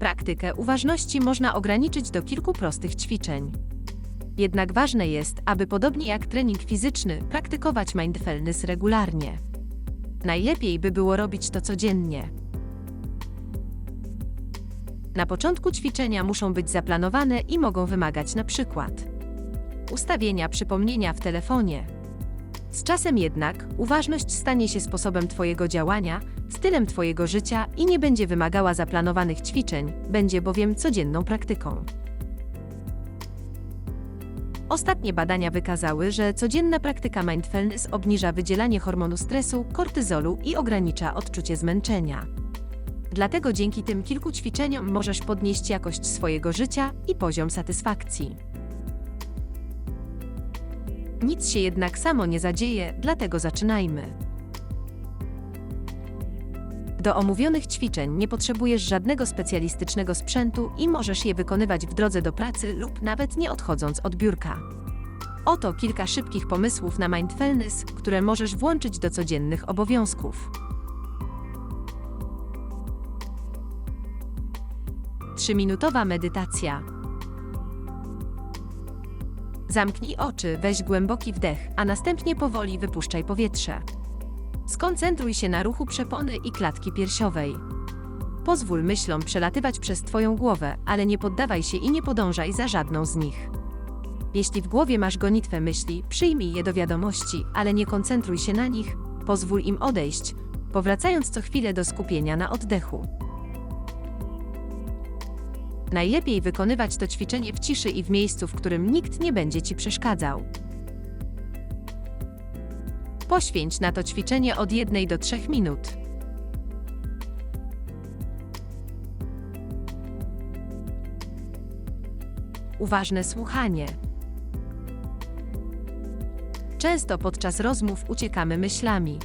Praktykę uważności można ograniczyć do kilku prostych ćwiczeń. Jednak ważne jest, aby podobnie jak trening fizyczny, praktykować mindfulness regularnie. Najlepiej by było robić to codziennie. Na początku ćwiczenia muszą być zaplanowane i mogą wymagać przykład ustawienia przypomnienia w telefonie. Z czasem jednak uważność stanie się sposobem Twojego działania, stylem Twojego życia i nie będzie wymagała zaplanowanych ćwiczeń, będzie bowiem codzienną praktyką. Ostatnie badania wykazały, że codzienna praktyka mindfulness obniża wydzielanie hormonu stresu, kortyzolu i ogranicza odczucie zmęczenia. Dlatego dzięki tym kilku ćwiczeniom możesz podnieść jakość swojego życia i poziom satysfakcji. Nic się jednak samo nie zadzieje, dlatego zaczynajmy. Do omówionych ćwiczeń nie potrzebujesz żadnego specjalistycznego sprzętu i możesz je wykonywać w drodze do pracy lub nawet nie odchodząc od biurka. Oto kilka szybkich pomysłów na mindfulness, które możesz włączyć do codziennych obowiązków. 3-minutowa medytacja. Zamknij oczy, weź głęboki wdech, a następnie powoli wypuszczaj powietrze. Skoncentruj się na ruchu przepony i klatki piersiowej. Pozwól myślom przelatywać przez Twoją głowę, ale nie poddawaj się i nie podążaj za żadną z nich. Jeśli w głowie masz gonitwę myśli, przyjmij je do wiadomości, ale nie koncentruj się na nich, pozwól im odejść, powracając co chwilę do skupienia na oddechu. Najlepiej wykonywać to ćwiczenie w ciszy i w miejscu, w którym nikt nie będzie Ci przeszkadzał. Poświęć na to ćwiczenie od 1 do 3 minut. Uważne słuchanie. Często podczas rozmów uciekamy myślami.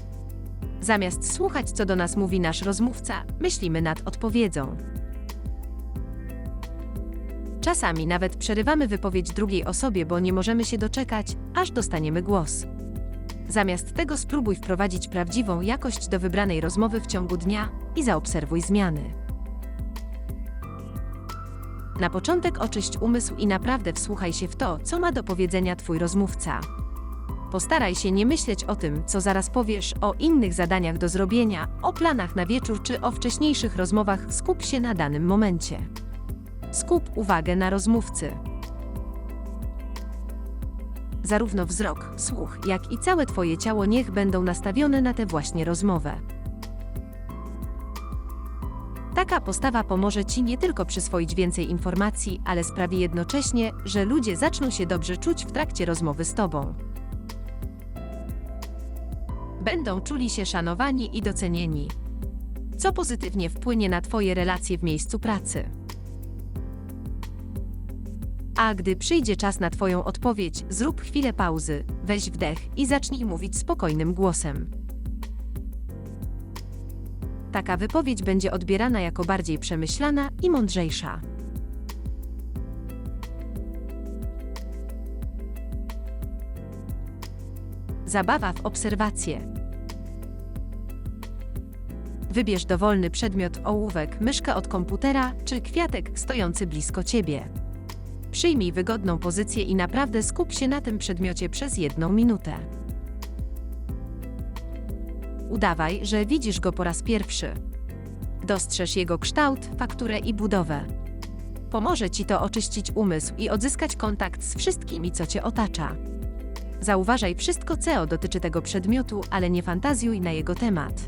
Zamiast słuchać, co do nas mówi nasz rozmówca, myślimy nad odpowiedzią. Czasami nawet przerywamy wypowiedź drugiej osobie, bo nie możemy się doczekać, aż dostaniemy głos. Zamiast tego spróbuj wprowadzić prawdziwą jakość do wybranej rozmowy w ciągu dnia i zaobserwuj zmiany. Na początek oczyść umysł i naprawdę wsłuchaj się w to, co ma do powiedzenia Twój rozmówca. Postaraj się nie myśleć o tym, co zaraz powiesz, o innych zadaniach do zrobienia, o planach na wieczór czy o wcześniejszych rozmowach, skup się na danym momencie. Skup uwagę na rozmówcy. Zarówno wzrok, słuch, jak i całe Twoje ciało niech będą nastawione na tę właśnie rozmowę. Taka postawa pomoże Ci nie tylko przyswoić więcej informacji, ale sprawi jednocześnie, że ludzie zaczną się dobrze czuć w trakcie rozmowy z Tobą. Będą czuli się szanowani i docenieni, co pozytywnie wpłynie na Twoje relacje w miejscu pracy. A gdy przyjdzie czas na Twoją odpowiedź, zrób chwilę pauzy, weź wdech i zacznij mówić spokojnym głosem. Taka wypowiedź będzie odbierana jako bardziej przemyślana i mądrzejsza. Zabawa w obserwacje. Wybierz dowolny przedmiot, ołówek, myszkę od komputera czy kwiatek stojący blisko ciebie. Przyjmij wygodną pozycję i naprawdę skup się na tym przedmiocie przez jedną minutę. Udawaj, że widzisz go po raz pierwszy. Dostrzeż jego kształt, fakturę i budowę. Pomoże ci to oczyścić umysł i odzyskać kontakt z wszystkimi, co cię otacza. Zauważaj wszystko, co dotyczy tego przedmiotu, ale nie fantazjuj na jego temat.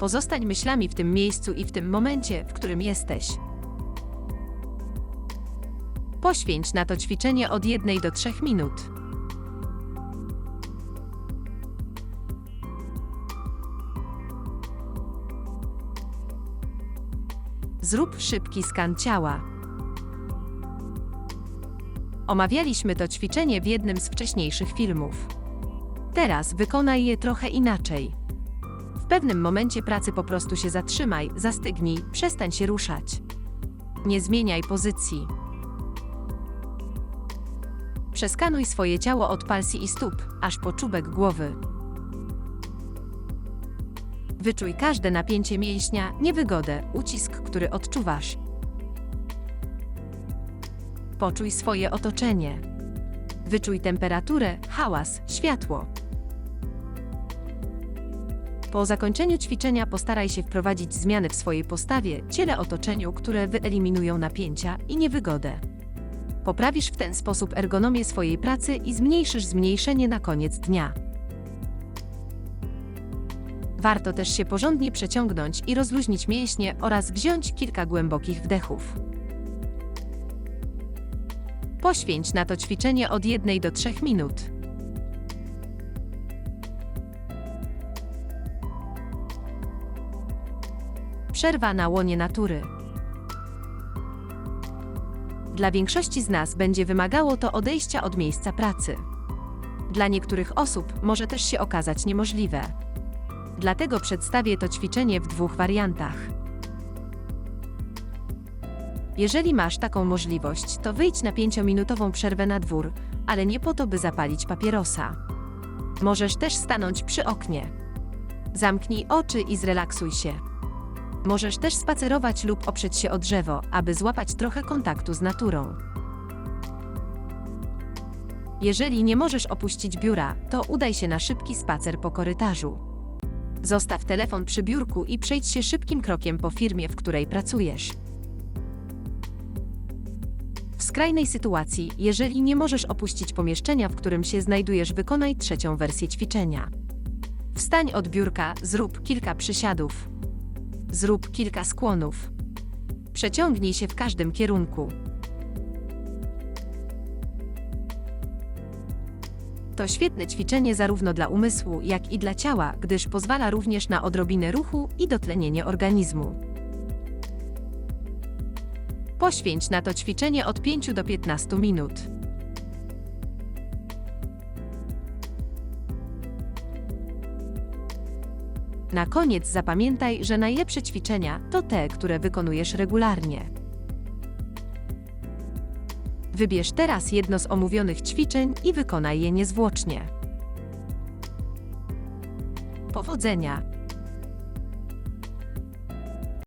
Pozostań myślami w tym miejscu i w tym momencie, w którym jesteś. Poświęć na to ćwiczenie od 1 do 3 minut. Zrób szybki skan ciała. Omawialiśmy to ćwiczenie w jednym z wcześniejszych filmów. Teraz wykonaj je trochę inaczej. W pewnym momencie pracy po prostu się zatrzymaj, zastygnij, przestań się ruszać. Nie zmieniaj pozycji. Przeskanuj swoje ciało od palsi i stóp, aż po czubek głowy. Wyczuj każde napięcie mięśnia, niewygodę, ucisk, który odczuwasz. Poczuj swoje otoczenie. Wyczuj temperaturę, hałas, światło. Po zakończeniu ćwiczenia postaraj się wprowadzić zmiany w swojej postawie, ciele, otoczeniu, które wyeliminują napięcia i niewygodę. Poprawisz w ten sposób ergonomię swojej pracy i zmniejszysz zmniejszenie na koniec dnia. Warto też się porządnie przeciągnąć i rozluźnić mięśnie oraz wziąć kilka głębokich wdechów. Poświęć na to ćwiczenie od 1 do 3 minut. Przerwa na łonie natury. Dla większości z nas będzie wymagało to odejścia od miejsca pracy. Dla niektórych osób może też się okazać niemożliwe. Dlatego przedstawię to ćwiczenie w dwóch wariantach. Jeżeli masz taką możliwość, to wyjdź na 5-minutową przerwę na dwór, ale nie po to, by zapalić papierosa. Możesz też stanąć przy oknie. Zamknij oczy i zrelaksuj się. Możesz też spacerować lub oprzeć się o drzewo, aby złapać trochę kontaktu z naturą. Jeżeli nie możesz opuścić biura, to udaj się na szybki spacer po korytarzu. Zostaw telefon przy biurku i przejdź się szybkim krokiem po firmie, w której pracujesz. W skrajnej sytuacji, jeżeli nie możesz opuścić pomieszczenia, w którym się znajdujesz, wykonaj trzecią wersję ćwiczenia. Wstań od biurka, zrób kilka przysiadów. Zrób kilka skłonów. Przeciągnij się w każdym kierunku. To świetne ćwiczenie zarówno dla umysłu, jak i dla ciała, gdyż pozwala również na odrobinę ruchu i dotlenienie organizmu. Poświęć na to ćwiczenie od 5 do 15 minut. Na koniec zapamiętaj, że najlepsze ćwiczenia to te, które wykonujesz regularnie. Wybierz teraz jedno z omówionych ćwiczeń i wykonaj je niezwłocznie. Powodzenia!